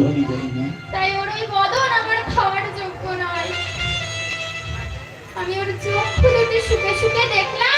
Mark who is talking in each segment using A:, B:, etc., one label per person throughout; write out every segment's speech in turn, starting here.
A: হরি হরি হ্যাঁ। তাই ওর ওই বদন আমার খাওয়ার যোগ্য নয়। আমি ওর
B: চোখ খুলে সুখে সুখে দেখলাম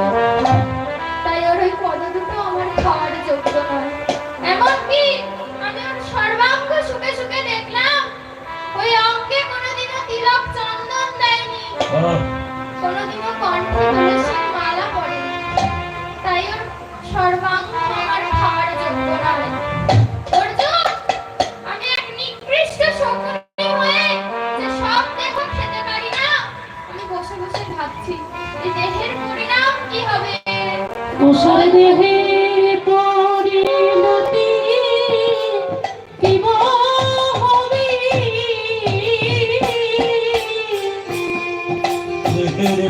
B: 啊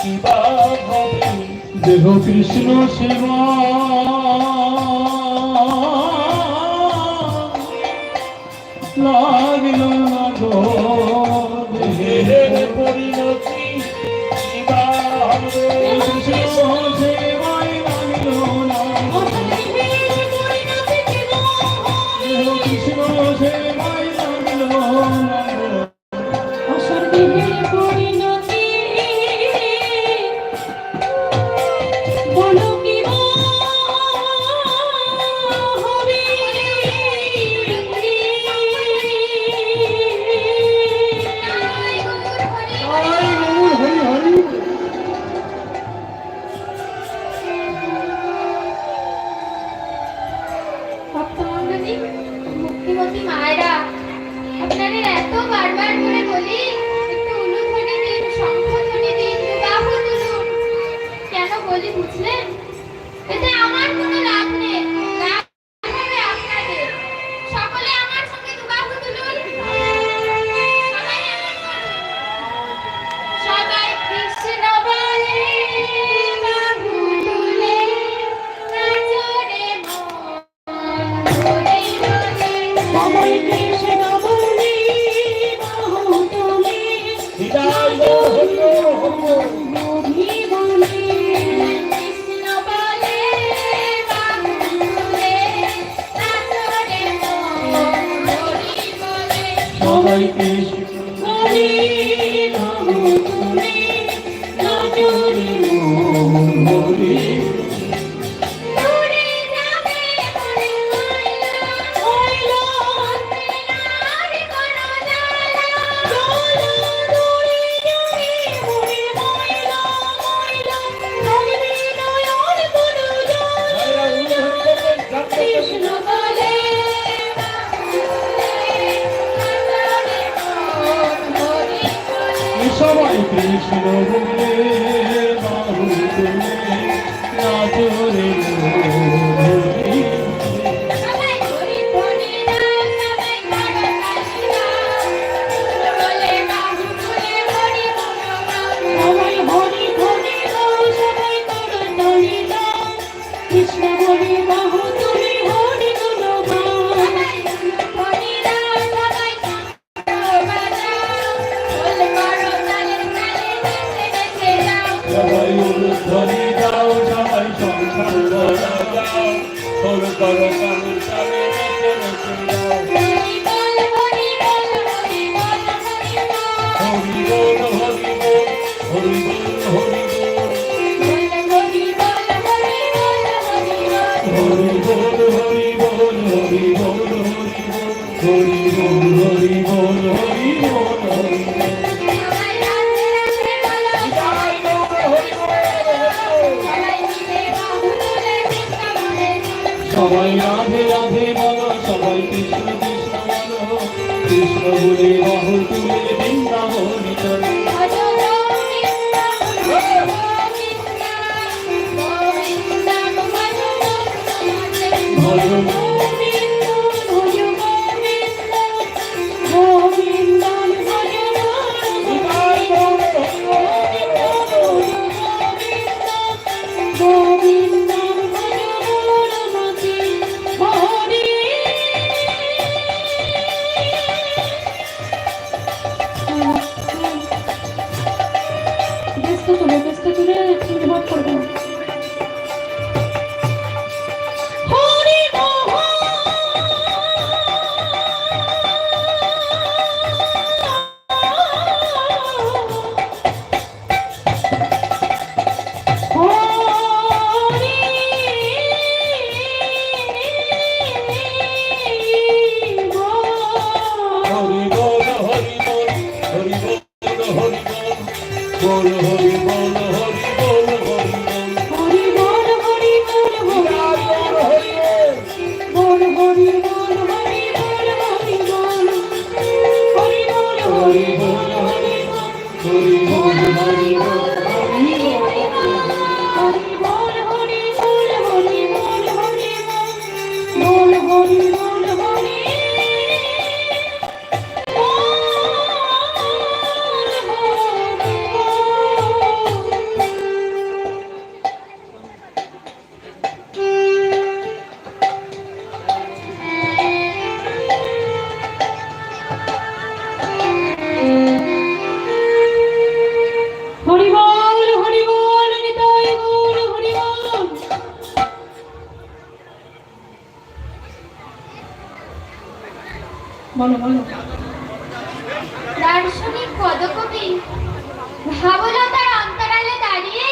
C: শিবা ভবে কৃষ্ণ
D: সেবা।
A: সখী মায়েরা এত বারবার করে বলি, একটু উলু দিন শঙ্খ দিন বাহু তুলুন। কেন বলি বুঝলেন? এতে আমার কোনো রাগ নেই। Krishna Thank you. Hare বলো
B: বলো। দার্শনিক পদকবি ভাবলতার অন্তরালে দাঁড়িয়ে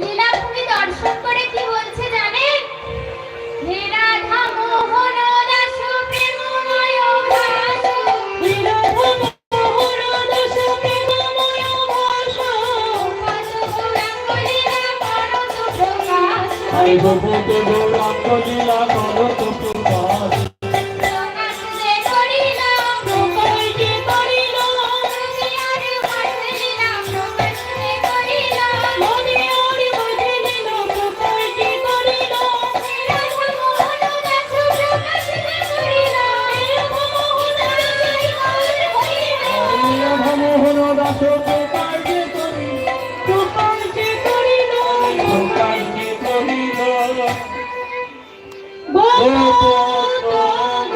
B: লীলাভূমি দর্শন করে কি বলছে জানেন হে রাধা মোহন দাস প্রেমময়
A: Das
B: I
A: go
D: to the rock, go to
A: the rock,
E: go to
A: the
D: rock.